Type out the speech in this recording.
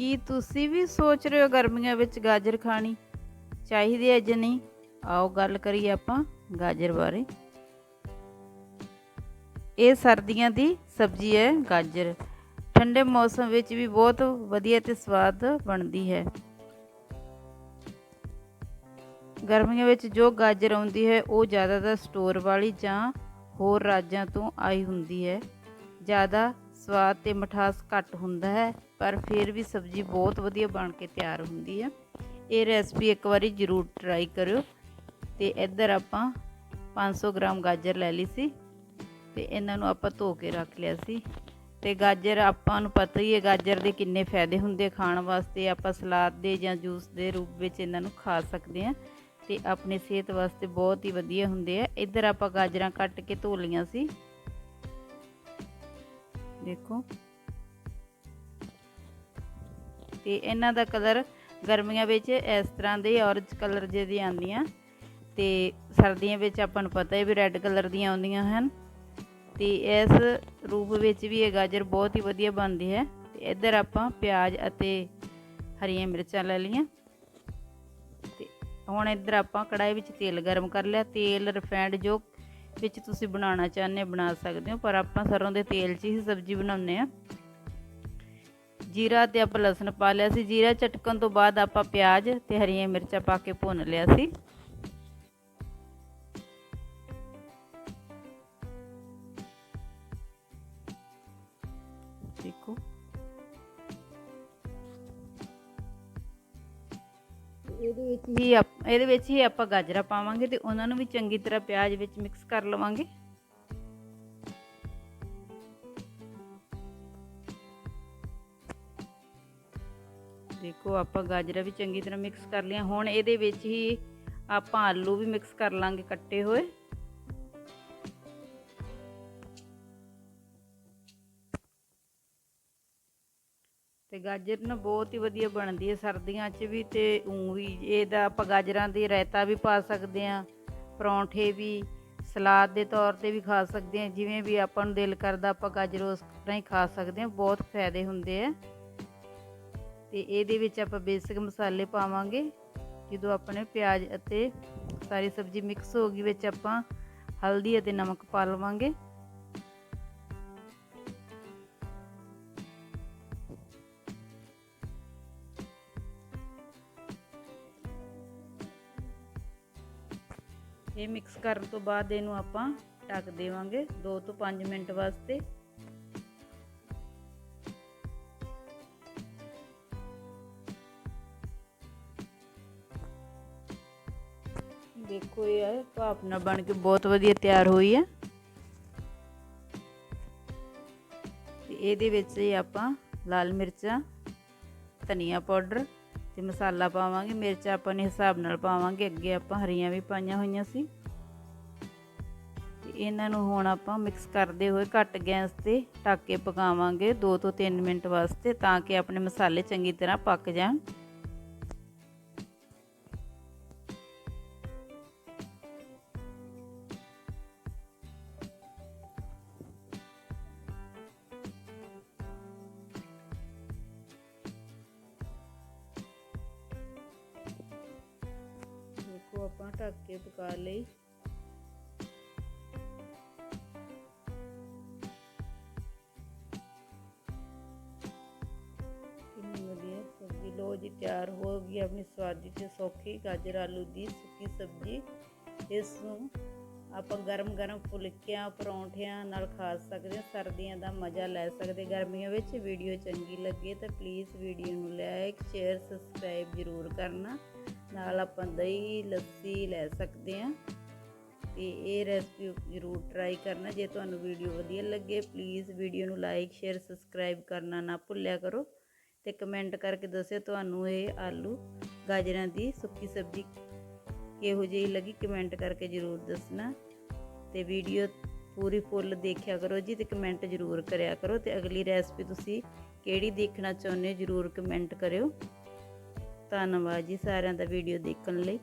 ਕੀ ਤੁਸੀਂ ਵੀ ਸੋਚ ਰਹੇ ਹੋ ਗਰਮੀਆਂ ਵਿੱਚ ਗਾਜਰ ਖਾਣੀ? ਚਾਹੀਦੀ ਹੈ ਜਾਂ ਨਹੀਂ? ਆਓ ਗੱਲ ਕਰੀਏ ਆਪਾਂ ਗਾਜਰ ਬਾਰੇ। ਇਹ ਸਰਦੀਆਂ ਦੀ ਸਬਜ਼ੀ ਹੈ ਗਾਜਰ। ਠੰਡੇ ਮੌਸਮ ਵਿੱਚ ਵੀ ਬਹੁਤ ਵਧੀਆ ਤੇ ਸਵਾਦ ਬਣਦੀ ਹੈ। ਗਰਮੀਆਂ ਵਿੱਚ ਜੋ ਗਾਜਰ ਆਉਂਦੀ ਹੈ, ਉਹ ਜ਼ਿਆਦਾਤਰ ਸਟੋਰ ਵਾਲੀ ਜਾਂ ਹੋਰ ਰਾਜਾਂ ਤੋਂ ਆਈ ਹੁੰਦੀ ਹੈ। ਜ਼ਿਆਦਾ ਸਵਾਦ ਤੇ ਮਠਾਸ ਘੱਟ ਹੁੰਦਾ ਹੈ, ਪਰ ਫਿਰ ਵੀ ਸਬਜ਼ੀ ਬਹੁਤ ਵਧੀਆ ਬਣ ਕੇ ਤਿਆਰ ਹੁੰਦੀ ਹੈ। ਇਹ ਰੈਸਪੀ ਇੱਕ ਵਾਰੀ ਜ਼ਰੂਰ ਟਰਾਈ ਕਰਿਓ। ਤੇ ਇੱਧਰ ਆਪਾਂ 500 ਗ੍ਰਾਮ ਗਾਜਰ ਲੈ ਲਈ ਸੀ ਤੇ ਇਹਨਾਂ ਨੂੰ ਆਪਾਂ ਧੋ ਕੇ ਰੱਖ ਲਿਆ ਸੀ। ਤੇ ਗਾਜਰ ਆਪਾਂ ਨੂੰ ਪਤਾ ਹੀ ਹੈ ਗਾਜਰ ਦੇ ਕਿੰਨੇ ਫਾਇਦੇ ਹੁੰਦੇ ਖਾਣ ਵਾਸਤੇ। ਆਪਾਂ ਸਲਾਦ ਦੇ ਜਾਂ ਜੂਸ ਦੇ ਰੂਪ ਵਿੱਚ ਇਹਨਾਂ ਨੂੰ ਖਾ ਸਕਦੇ ਹਾਂ ਤੇ ਆਪਣੀ ਸਿਹਤ ਵਾਸਤੇ ਬਹੁਤ ਹੀ ਵਧੀਆ ਹੁੰਦੇ ਆ। ਇੱਧਰ ਆਪਾਂ ਗਾਜਰਾਂ ਕੱਟ ਕੇ ਧੋ ਲਈਆਂ ਸੀ। ਦੇਖੋ। ਤੇ ਇਹਨਾਂ ਦਾ ਕਲਰ ਗਰਮੀਆਂ ਵਿੱਚ ਇਸ ਤਰ੍ਹਾਂ ਦੇ ਔਰੰਜ ਕਲਰ ਜਿਹੇ ਦੀ ਆਉਂਦੀਆਂ। ਤੇ ਸਰਦੀਆਂ ਵਿੱਚ ਆਪਾਂ ਨੂੰ ਪਤਾ ਹੈ ਵੀ ਰੈੱਡ ਕਲਰ ਦੀਆਂ ਆਉਂਦੀਆਂ ਹਨ। ਤੇ ਇਸ ਰੂਪ ਵਿੱਚ ਵੀ ਇਹ ਗਾਜਰ ਬਹੁਤ ਹੀ ਵਧੀਆ ਬਣਦੀ ਹੈ। ਤੇ ਇੱਧਰ ਆਪਾਂ ਪਿਆਜ਼ ਅਤੇ ਹਰੀਆਂ ਮਿਰਚਾਂ ਲੈ ਲਈਆਂ। ਤੇ ਹੁਣ ਇੱਧਰ ਆਪਾਂ ਕੜਾਈ ਵਿੱਚ ਤੇਲ ਗਰਮ ਕਰ ਲਿਆ। ਤੇਲ ਰਿਫਾਈਂਡ ਜੋ ਵਿੱਚ ਤੁਸੀਂ ਬਣਾਉਣਾ ਚਾਹੁੰਦੇ ਬਣਾ ਸਕਦੇ ਹੋ, ਪਰ ਆਪਾਂ ਸਰੋਂ ਦੇ ਤੇਲ 'ਚ ਹੀ ਸਬਜ਼ੀ ਬਣਾਉਂਦੇ ਆ ਜੀਰਾ ਤੇ ਆਪਾਂ ਲਸਣ ਪਾ ਲਿਆ ਸੀ। ਜੀਰਾ ਚਟਕਣ ਤੋਂ ਬਾਅਦ ਆਪਾਂ ਪਿਆਜ਼ ਤੇ ਹਰੀਆਂ ਮਿਰਚਾਂ ਪਾ ਕੇ ਭੁੰਨ ਲਿਆ ਸੀ। ਦੇਖੋ। ਵਿੱਚ ਹੀ ਆਪ- ਇਹਦੇ ਵਿੱਚ ਹੀ ਆਪਾਂ ਗਾਜਰਾਂ ਪਾਵਾਂਗੇ ਤੇ ਉਹਨਾਂ ਨੂੰ ਵੀ ਚੰਗੀ ਤਰ੍ਹਾਂ ਪਿਆਜ਼ ਵਿੱਚ ਮਿਕਸ ਕਰ ਲਵਾਂਗੇ। ਦੇਖੋ, ਆਪਾਂ ਗਾਜਰਾਂ ਵੀ ਚੰਗੀ ਤਰ੍ਹਾਂ ਮਿਕਸ ਕਰ ਲਿਆ ਹੁਣ ਇਹਦੇ ਵਿੱਚ ਹੀ ਆਪਾਂ ਆਲੂ ਵੀ ਮਿਕਸ ਕਰ ਲਾਂਗੇ ਕੱਟੇ ਹੋਏ। ਗਾਜਰ ਨਾ ਬਹੁਤ ਹੀ ਵਧੀਆ ਬਣਦੀ ਹੈ, ਸਰਦੀਆਂ 'ਚ ਵੀ ਤੇ ਉਂ ਵੀ, ਇਹਦਾ ਆਪਾਂ ਗਾਜਰਾਂ ਦੀ ਰਾਇਤਾ ਵੀ ਪਾ ਸਕਦੇ ਆ ਪਰੌਂਠੇ ਵੀ, ਸਲਾਦ ਦੇ ਤੌਰ ਤੇ ਵੀ ਖਾ ਸਕਦੇ ਆ ਜਿਵੇਂ ਵੀ ਆਪਾਂ ਨੂੰ ਦਿਲ ਕਰਦਾ ਆਪਾਂ ਗਾਜਰ ਉਸ ਤਰ੍ਹਾਂ ਹੀ ਖਾ ਸਕਦੇ ਆ ਬਹੁਤ ਫਾਇਦੇ ਹੁੰਦੇ ਆ। ਤੇ ਇਹਦੇ ਵਿੱਚ ਆਪਾਂ ਬੇਸਿਕ ਮਸਾਲੇ ਪਾਵਾਂਗੇ, ਜਦੋਂ ਆਪਣੇ ਪਿਆਜ਼ ਅਤੇ ਸਾਰੀ ਸਬਜ਼ੀ ਮਿਕਸ ਹੋ ਗਈ ਵਿੱਚ ਆਪਾਂ ਹਲਦੀ ਅਤੇ ਨਮਕ ਪਾ ਲਵਾਂਗੇ। ਇਹ ਮਿਕਸ ਕਰਨ ਤੋਂ ਬਾਅਦ ਇਹਨੂੰ ਆਪਾਂ ਢੱਕ ਦੇਵਾਂਗੇ 2 ਤੋਂ 5 ਮਿੰਟ ਵਾਸਤੇ। ਦੇਖੋ ਇਹ ਭਾਪ ਭਾਪਨਾ ਬਣ ਕੇ ਬਹੁਤ ਵਧੀਆ ਤਿਆਰ ਹੋਈ ਹੈ। ਤੇ ਇਹਦੇ ਵਿੱਚ ਹੀ ਆਪਾਂ ਲਾਲ ਮਿਰਚਾਂ, ਧਨੀਆ ਪਾਊਡਰ ਤੇ ਮਸਾਲਾ ਪਾਵਾਂਗੇ, ਮਿਰਚ ਆਪਾਂ ਨੇ ਹਿਸਾਬ ਨਾਲ ਪਾਵਾਂਗੇ, ਅੱਗੇ ਆਪਾਂ ਹਰੀਆਂ ਵੀ ਪਾਈਆਂ ਹੋਈਆਂ ਸੀ। ਤੇ ਇਹਨਾਂ ਨੂੰ ਹੁਣ ਆਪਾਂ ਮਿਕਸ ਕਰਦੇ ਹੋਏ ਘੱਟ ਗੈਸ ਤੇ ਢੱਕ ਕੇ ਪਕਾਵਾਂਗੇ 2 ਤੋਂ 3 ਮਿੰਟ ਵਾਸਤੇ, ਤਾਂ ਕਿ ਆਪਣੇ ਮਸਾਲੇ ਚੰਗੀ ਤਰ੍ਹਾਂ ਪੱਕ ਜਾਣ। ਢੱਕ ਕੇ ਪਕਾ ਲਈ। ਕਿੰਨੀ ਵਧੀਆ ਸਬਜ਼ੀ। ਲੋ ਜੀ, ਤਿਆਰ ਹੋ ਗਈ ਆਪਣੀ ਸਵਾਦੀ ਤੇ ਸੌਖੀ ਗਾਜਰ, ਆਲੂ ਦੀ ਸੁੱਕੀ ਸਬਜ਼ੀ। ਇਸ ਨੂੰ ਆਪਾਂ ਗਰਮ ਗਰਮ ਫੁਲਕਿਆਂ, ਪਰੌਂਠਿਆਂ ਨਾਲ ਖਾ ਸਕਦੇ ਹਾਂ, ਸਰਦੀਆਂ ਦਾ ਮਜ਼ਾ ਲੈ ਸਕਦੇ ਗਰਮੀਆਂ ਵਿੱਚ ਵੀਡੀਓ ਚੰਗੀ ਲੱਗੇ ਤਾਂ ਪਲੀਜ਼ ਵੀਡੀਓ ਨੂੰ ਲਾਈਕ ਸ਼ੇਅਰ ਸਬਸਕ੍ਰਾਈਬ ਜ਼ਰੂਰ ਕਰਨਾ। ਨਾਲ ਆਪਾਂ ਦਹੀਂ, ਲੱਸੀ ਲੈ ਸਕਦੇ ਹਾਂ। ਤੇ ਇਹ ਰੈਸਪੀ ਜ਼ਰੂਰ ਟਰਾਈ ਕਰਨਾ, ਜੇ ਤੁਹਾਨੂੰ ਵੀਡੀਓ ਵਧੀਆ ਲੱਗੇ ਪਲੀਜ਼ ਵੀਡੀਓ ਨੂੰ ਲਾਈਕ ਸ਼ੇਅਰ ਸਬਸਕ੍ਰਾਈਬ ਕਰਨਾ ਨਾ ਭੁੱਲਿਆ ਕਰੋ। ਤੇ ਕਮੈਂਟ ਕਰਕੇ ਦੱਸਿਓ ਤੁਹਾਨੂੰ ਇਹ ਆਲੂ ਗਾਜਰਾਂ ਦੀ ਸੁੱਕੀ ਸਬਜ਼ੀ ਕਿਹੋ ਜਿਹੀ ਲੱਗੀ ਕਮੈਂਟ ਕਰਕੇ ਜ਼ਰੂਰ ਦੱਸਣਾ ਤੇ ਵੀਡੀਓ ਪੂਰੀ ਫੁੱਲ ਦੇਖਿਆ ਕਰੋ ਜੀ ਤੇ ਕਮੈਂਟ ਜ਼ਰੂਰ ਕਰਿਆ ਕਰੋ ਤੇ ਅਗਲੀ ਰੈਸਪੀ ਤੁਸੀਂ ਕਿਹੜੀ ਦੇਖਣਾ ਚਾਹੁੰਦੇ ਹੋ ਜ਼ਰੂਰ ਕਮੈਂਟ ਕਰਿਓ। ਧੰਨਵਾਦ ਜੀ ਸਾਰਿਆਂ ਦਾ ਵੀਡੀਓ ਦੇਖਣ ਲਈ।